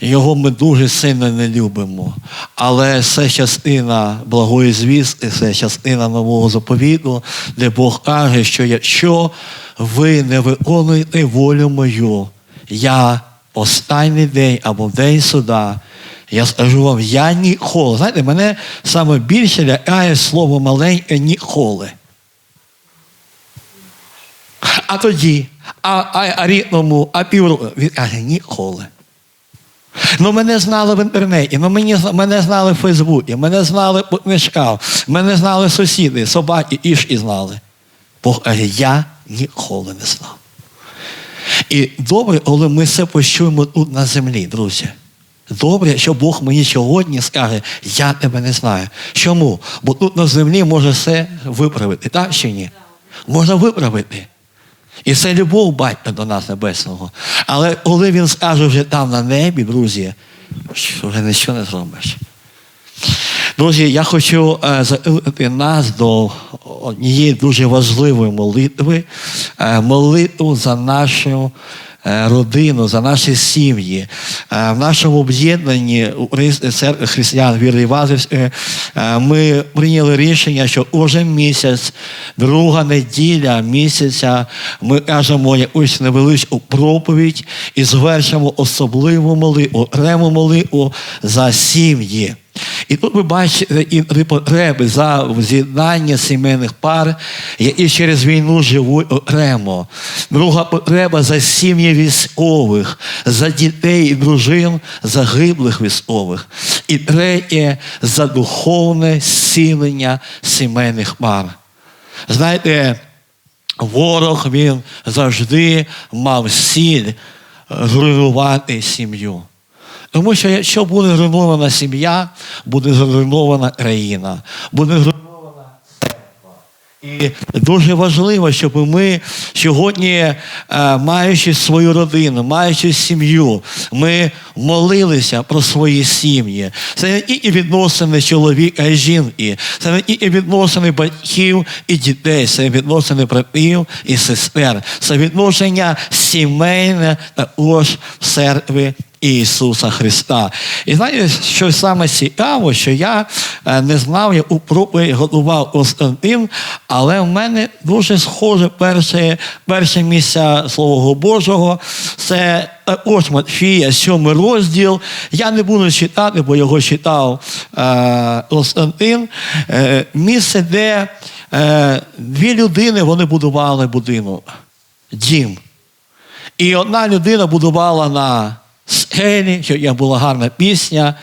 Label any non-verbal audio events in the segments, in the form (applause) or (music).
його ми дуже сильно не любимо. Але це частина благої звістки, це частина нового заповіту, де Бог каже, що якщо ви не виконуєте волю мою, я останній день або день суда, я скажу вам, я ніколи. Знаєте, мене саме більше лякає слово маленьке ніколи. А тоді, а, а, а рік тому, а півроку. Він каже, ніколи. Ну, мене знали в інтернеті, ну, мені, мене знали в Фейсбуці, мене знали по книжках, мене знали сусіди, собаки, ішки знали. Бог каже, я ніколи не знав. І добре, коли ми це почуємо тут на землі, друзі. Добре, що Бог мені сьогодні скаже, я тебе не знаю. Чому? Бо тут на землі може все виправити, так чи ні? Можна виправити. І це любов батька до нас небесного. Але коли він скаже вже там на небі, друзі, вже нічого не зробиш. Друзі, я хочу е, закликати нас до однієї дуже важливої молитви, е, молитву за нашу родину, за наші сім'ї. Е, в нашому об'єднанні християн віри Івазівської е, ми прийняли рішення, що кожен місяць, друга неділя місяця, ми кажемо якусь невеличку проповідь і звершимо особливу молитву, окрему молитву за сім'ї. І тут ви бачите і потреби за з'єднання сімейних пар, які через війну живуть окремо. Друга потреба за сім'ї військових, за дітей і дружин загиблих військових. І третє за духовне зцілення сімейних пар. Знаєте, ворог він завжди мав сіль зруйнувати сім'ю. Тому що якщо буде зруйнована сім'я, буде зруйнована країна, буде зруйнована церква. І дуже важливо, щоб ми сьогодні, е, маючи свою родину, маючи сім'ю, ми молилися про свої сім'ї. Це не тільки відносини чоловіка і жінки, це не тільки відносини батьків і дітей, це відносини братів і сестер, це відношення сімейне також в церкві Ісуса Христа. І знаєте, що саме цікаво, що я е, не знав, яку проповідь готував Константин, але в мене дуже схоже перше, перше місце Слова Божого. Це також Матфія, сьомий розділ. Я не буду читати, бо його читав е, Константин. Е, місце, де е, дві людини вони будували будинок, дім. І одна людина будувала на скелі, що є була гарна пісня.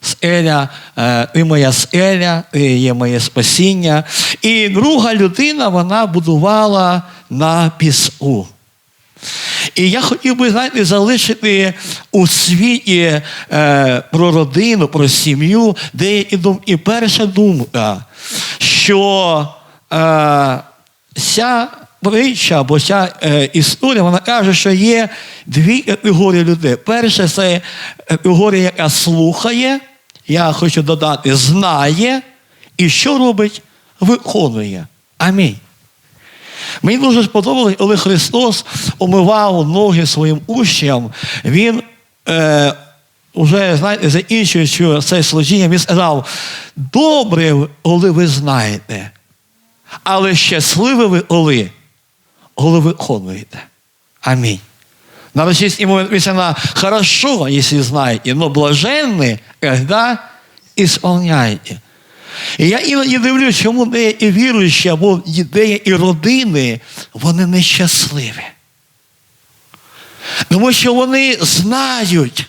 Скеля, е, ти моя скеля, ти є моє спасіння. І друга людина вона будувала на піску. І я хотів би, знаєте, залишити у світі е, про родину, про сім'ю, деякі думки. І перша думка, що е, ця притча або ця е, історія, вона каже, що є дві категорії людей. Перша це категорія, яка слухає, я хочу додати, знає, і що робить? Виконує. Амінь. Мені дуже сподобалось, коли Христос омивав ноги своїм учням, Він е, вже, знаєте, закінчуючи це служіння, він сказав, добре, коли ви знаєте, але щасливі ви коли, коли виконуєте. Амінь. На російській мові написано «хорошо, если знаете, но блаженны, когда исполняете». І я іноді дивлюсь, чому деякі віруючі або деякі родини, вони нещасливі. Тому що вони знають.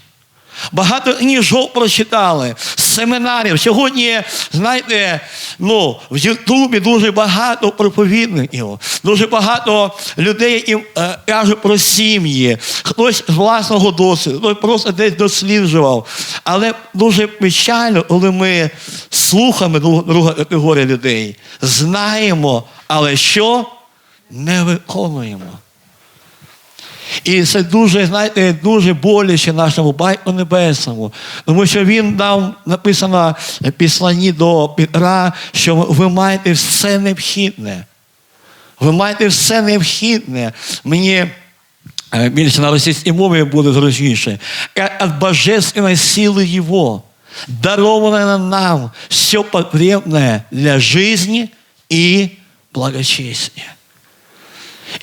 Багато книжок прочитали, семінарів. Сьогодні, знаєте, ну, в Ютубі дуже багато проповідників, дуже багато людей, які е, кажуть про сім'ї, хтось з власного досвіду, хтось просто десь досліджував. Але дуже печально, коли ми слухаємо друга категорія людей, знаємо, але що не виконуємо. І це дуже, знаєте, дуже боляче нашому Батьку Небесному. Тому що він дав, написано в післанні до Петра, що ви маєте все необхідне. Ви маєте все необхідне. Мені Э, Більше на російській мові буде зручніше. Э, От божественной силы Его, дарованное нам все потребное для жизни и благочестия.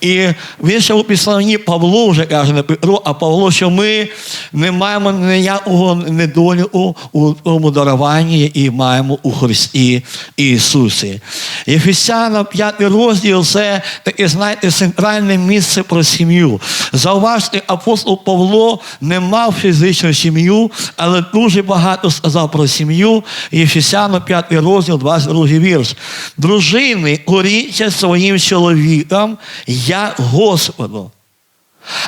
І в іншому післанні Павло вже каже не Петро, а Павло, що ми не маємо ніякого недоліку у тому даруванні і маємо у Христі Ісусі. Єфесянам 5 розділ це таке, знаєте, центральне місце про сім'ю. Зауважте, апостол Павло не мав фізичну сім'ю, але дуже багато сказав про сім'ю. Єфесянам 5 розділ, 22 вірш. Дружини, горіться своїм чоловікам, як Господу.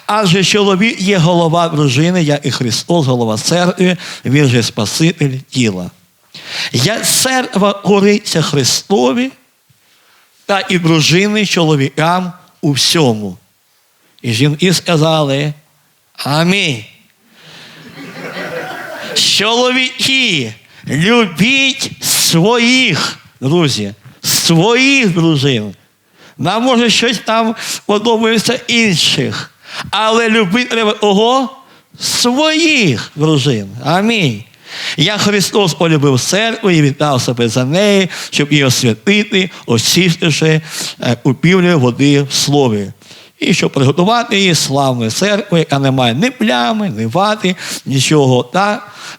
Адже чоловік є голова дружини, як і Христос, голова церкви, він же Спаситель тіла. Як церква кориться Христові, та і дружини чоловікам у всьому. І жінки сказали Амінь. Чоловіки, любіть своїх, друзі, своїх дружин. Нам може щось там подобається інших. Але любити треба кого? Своїх дружин. Амінь. Я Христос полюбив церкву і віддав себе за неї, щоб її освятити, очистивши е, упівлю води в слові. І щоб приготувати її славною церквою, яка не має ні плями, ні вати, нічого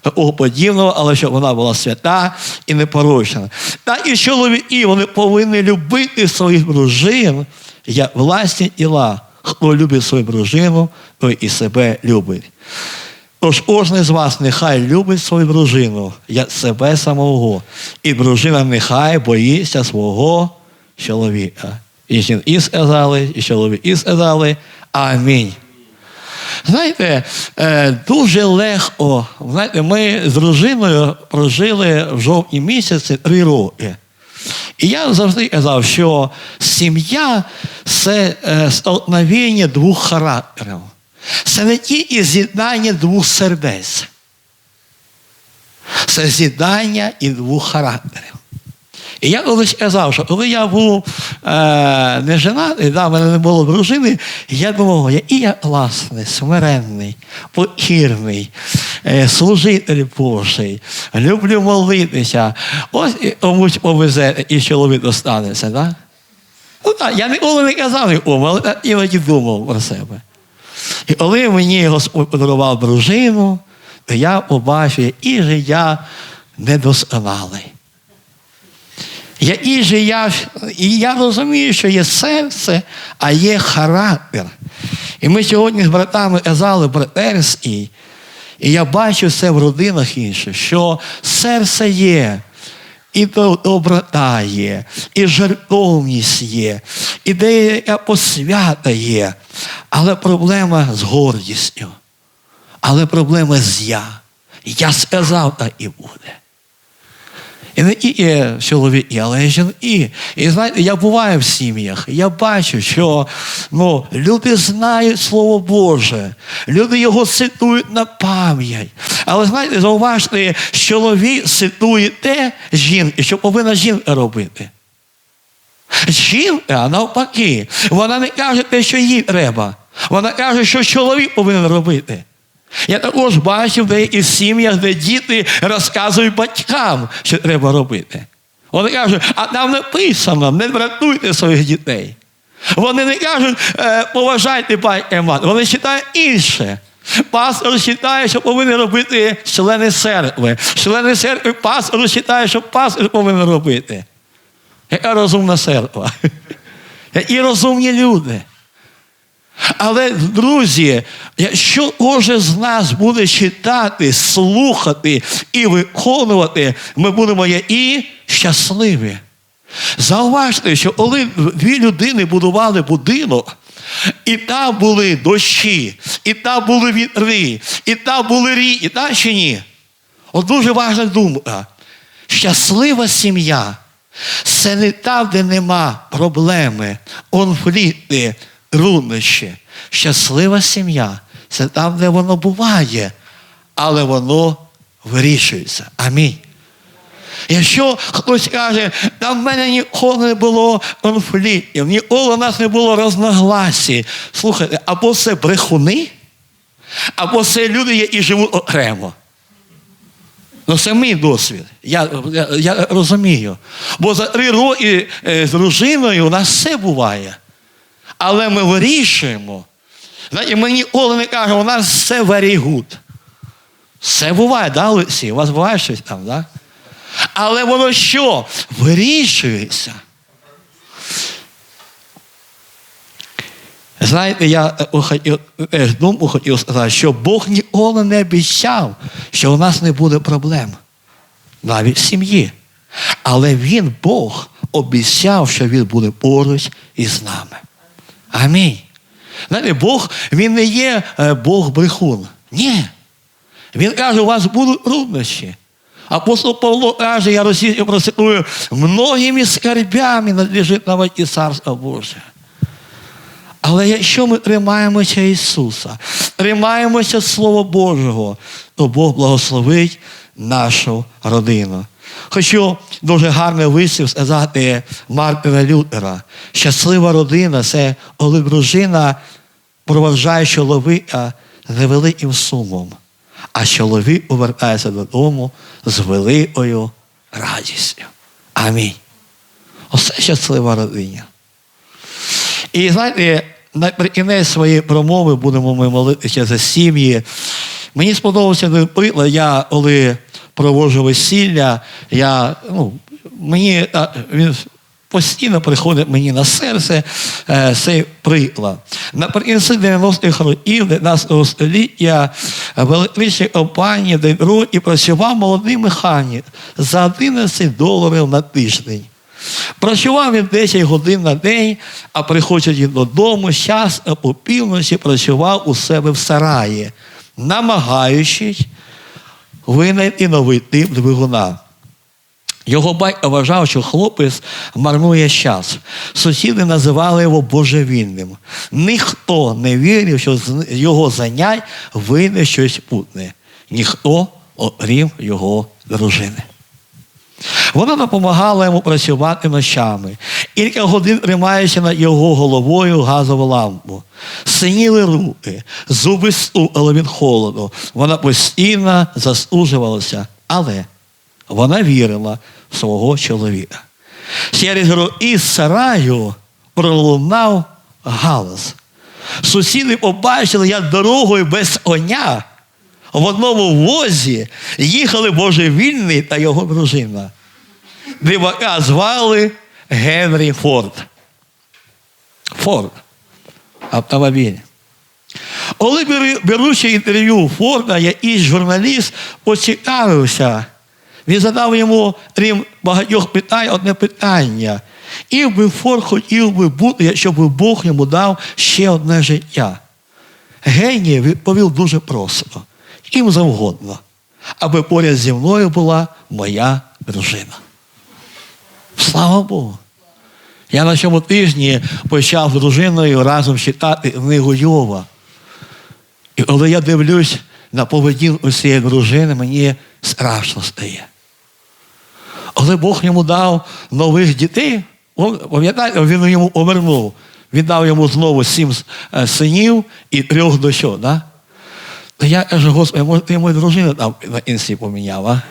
такого подібного, але щоб вона була свята і непорочна. Та і чоловіки вони повинні любити своїх дружин як власні тіла. Хто любить свою дружину, той і себе любить. Тож кожен з вас нехай любить свою дружину, як себе самого. І дружина нехай боїться свого чоловіка. І жінки сказали, і чоловіки сказали Амінь. Знаєте, е, дуже легко. Знаєте, ми з дружиною прожили в жовтні місяці три роки. І я завжди казав, що сім'я це е, столкновення двох характерів. Це не тільки з'єднання двох сердець. Це з'єднання і двох характерів. І я колись казав, що коли я був е, не женатий, да, в мене не було дружини, я думав, який я класний, смиренний, покірний, е, служитель Божий, люблю молитися. Ось і комусь повезе і чоловік достанеться. Да? Ну, так, я ніколи не казав нікому, але іноді думав про себе. І коли мені Господь подарував дружину, то я побачив, який же я. Який же я, і я розумію, що є серце, а є характер. І ми сьогодні з братами казали братерський, і я бачу це в родинах інших, що серце є, і доброта є, і жертовність є, і деяка посвята є. Але проблема з гордістю. Але проблема з я. Я сказав, так і буде. І не тільки чоловіки, але й жінки. І знаєте, я буваю в сім'ях, я бачу, що ну, люди знають Слово Боже, люди його цитують на пам'ять. Але знаєте, зауважте, чоловік цитує те жінки, що повинна жінка робити. Жінка, навпаки, вона не каже те, що їй треба. Вона каже, що чоловік повинен робити. Я також бачив в деяких сім'ях, де діти розказують батькам, що треба робити. Вони кажуть, а там написано, не дратуйте своїх дітей. Вони не кажуть, «Е, поважайте батька і. Вони читають інше. Пастор вважає, що повинен робити члени церкви. Члени церкви пастор вважає, що пастор повинен робити. Яка розумна церква? (laughs) Які розумні люди. Але, друзі, якщо кожен з нас буде читати, слухати і виконувати, ми будемо і щасливі. Зауважте, що коли дві людини будували будинок, і там були дощі, і там були вітри, і там були рі, так чи ні? От дуже важна думка. Щаслива сім'я це не там, де нема проблеми, конфлікти, труднощі. Щаслива сім'я це там, де воно буває, але воно вирішується. Амінь. Якщо хтось каже, та в мене ніколи не було конфліктів, ніколи у нас не було розногласій. Слухайте, або це брехуни, або це люди, які живуть окремо. Ну, це мій досвід. Я, я, я розумію. Бо за три роки е, з дружиною у нас все буває. Але ми вирішуємо. Ми ніколи не кажемо, у нас все very good. Все буває, да, Олексій? У вас буває щось там, да? Але воно що? Вирішується. Знаєте, я е, хотів, е, думку хотів сказати, що Бог ніколи не обіцяв, що у нас не буде проблем. Навіть в сім'ї. Але Він, Бог, обіцяв, що Він буде поруч із нами. Амінь. Знаєте, Бог, Він не є е, Бог брехун. Ні. Він каже, у вас будуть труднощі. Апостол Павло каже, я російською процитую, многими скарбями надлежить на і царство Боже. Але якщо ми тримаємося Ісуса, тримаємося Слова Божого, то Бог благословить нашу родину. Хочу дуже гарний вислів сказати Мартина Лютера. Щаслива родина це коли дружина проважає чоловіка з невеликим сумом, а чоловік повертається додому з великою радістю. Амінь. Оце щаслива родина. І знаєте, наприкінець своєї промови будемо ми молитися за сім'ї. Мені сподобався я коли проводжу весілля, я, ну, мені він постійно приходить мені на серце е, цей приклад. Наприкінці 90-х років 19 століття в електричній компанії Денро і працював молодий механік за 11 доларів на тиждень. Працював він 10 годин на день, а приходячи додому, час по півночі працював у себе в сараї, намагаючись винайти новий тип двигуна. Його батько вважав, що хлопець марнує час. Сусіди називали його божевільним. Ніхто не вірив, що з його занять вийде щось путне. Ніхто, окрім його дружини. Вона допомагала йому працювати ночами. Кілька годин тримаючи над його головою газову лампу. Синіли руки, зуби стукали від холоду. Вона постійно заслужувалася, але вона вірила в свого чоловіка. Через роки сараю пролунав галас. Сусіди побачили, як дорогою без коня в одному возі їхали божевільний та його дружина. Дивака звали Генрі Форд. Форд. Автомобіль. Коли беручи інтерв'ю Форда, якийсь журналіст поцікавився, він задав йому крім багатьох питань одне питання. І би Форд хотів би бути, щоб Бог йому дав ще одне життя. Геній відповів дуже просто, ким завгодно, аби поряд зі мною була моя дружина. Слава Богу. Я на цьому тижні почав з дружиною разом читати книгу Йова. І коли я дивлюсь на поведінку цієї дружини, мені страшно стає. Коли Бог йому дав нових дітей, пам'ятаєте, він йому повернув. Він дав йому знову сім е, синів і трьох дочок. Да? То я кажу, Господи, ти мою дружину там на інсі поміняв.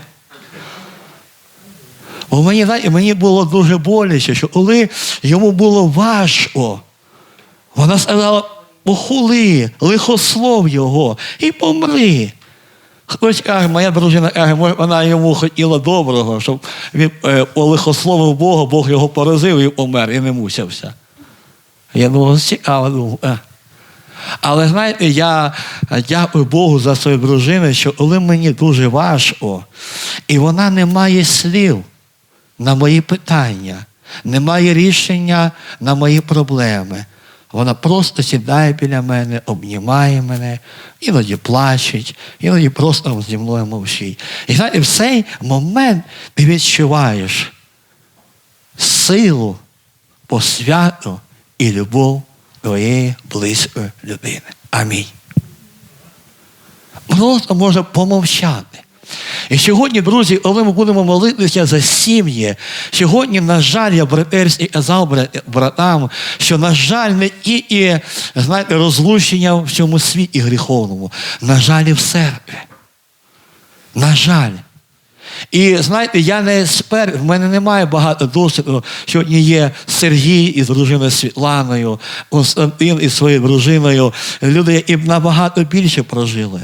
Бо мені, мені було дуже боляче, що коли йому було важко, вона сказала, похули, лихослов його і помри. Хтось каже, моя дружина каже, вона йому хотіла доброго, щоб він е, лихословив Бога, Бог його поразив і помер, і не мусився. Я думав, цікаво думав. Але знаєте, я дякую Богу за свою дружину, що коли мені дуже важко, і вона не має слів на мої питання, немає рішення на мої проблеми. Вона просто сідає біля мене, обнімає мене, іноді плачить, іноді просто зі мною мовчить. І знаєте, в цей момент ти відчуваєш силу, посвяту і любов твоєї близької людини. Амінь. Просто може помовчати. І сьогодні, друзі, коли ми будемо молитися за сім'ї, сьогодні, на жаль, я братерсь і казав братам, що, на жаль, не тільки, знаєте, розлучення в цьому світі гріховному, на жаль, і в церкві. На жаль. І знаєте, я не експерт, в мене немає багато досвіду. Сьогодні є Сергій із дружиною Світланою, Константин із своєю дружиною. Люди, які набагато більше прожили.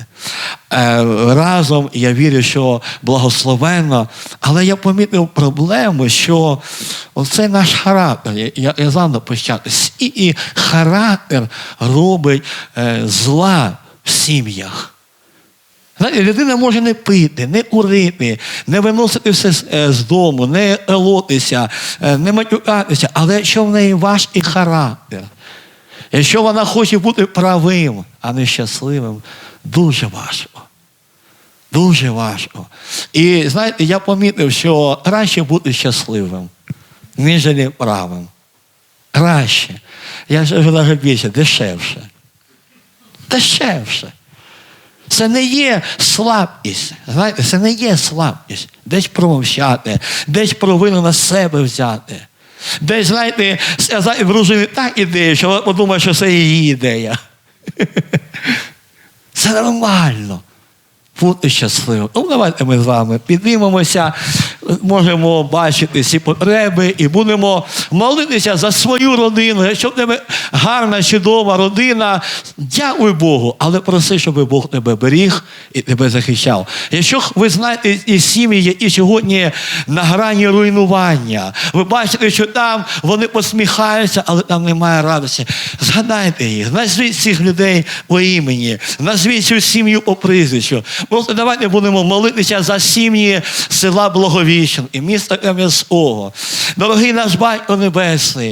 Е, разом я вірю, що благословенно. Але я помітив проблему, що оце наш характер. Я, я, знав на початку. І характер робить е, зла в сім'ях. Знаєте, людина може не пити, не курити, не виносити все з, е, дому, не елотися, е, не матюкатися, але якщо в неї важкий характер, якщо вона хоче бути правим, а не щасливим, дуже важко. Дуже важко. І знаєте, я помітив, що краще бути щасливим, ніж правим. Краще. Я ж більше, дешевше. Дешевше. Це не є слабкість. Знаєте, це не є слабкість. Десь промовчати, десь провину на себе взяти. Десь, знаєте, сказати дружині так ідею, що вона подумає, що це її ідея. (laughs) Це нормально. Бути щасливим. Ну, давайте ми з вами піднімемося, можемо бачити ці потреби і будемо молитися за свою родину. В тебе гарна, чудова родина, дякуй Богу, але проси, щоб Бог тебе беріг і тебе захищав. Якщо ви знаєте і сім'ї, які сьогодні на грані руйнування, ви бачите, що там вони посміхаються, але там немає радості. Згадайте їх, назвіть цих людей по імені, назвіть цю сім'ю по прізвищу. Просто давайте будемо молитися за сім'ї села Благовіщен і міста МСО. Дорогий наш батько Небесний,